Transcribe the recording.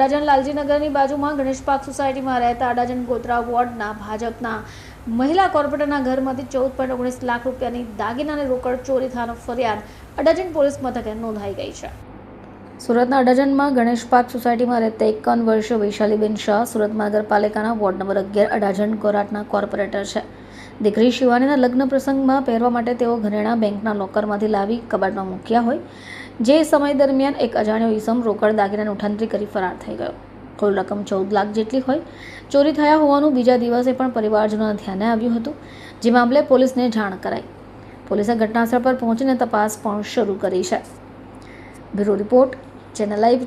અડાજણ લાલજીનગરની બાજુમાં ગણેશ પાર્ક સોસાયટીમાં રહેતા અડાજણ ગોત્રા વોર્ડના ભાજપના મહિલા કોર્પોરેટરના ઘરમાંથી ચૌદ પોઈન્ટ ઓગણીસ લાખ રૂપિયાની દાગીનાની રોકડ ચોરી થવાનો ફરિયાદ અડાજણ પોલીસ મથકે નોંધાઈ ગઈ છે. સુરતના અડાજણમાં ગણેશ પાર્ક સોસાયટીમાં રહેતા એકાવન વર્ષીય વૈશાલીબેન શાહ સુરત મહાનગરપાલિકાના વોર્ડ નંબર અગિયાર અડાજણ કોરાટના કોર્પોરેટર છે. દીકરી શિવાનીના લગ્ન પ્રસંગમાં પહેરવા માટે તેઓ ઘરેણા બેંકના લોકરમાંથી લાવી કબાટમાં મૂક્યા હોય, જે સમય દરમિયાન એક અજાણ્યો ઈસમ રોકડ દાગીનાની ઉઠાંતરી કરી ફરાર થઈ ગયો. કુલ રકમ ચૌદ લાખ જેટલી હોય, ચોરી થયા હોવાનું બીજા દિવસે પણ પરિવારજનોના ધ્યાને આવ્યું હતું, જે મામલે પોલીસને જાણ કરાઈ. પોલીસે ઘટનાસ્થળ પર પહોંચીને તપાસ પણ શરૂ કરી છે. Bureau report channel live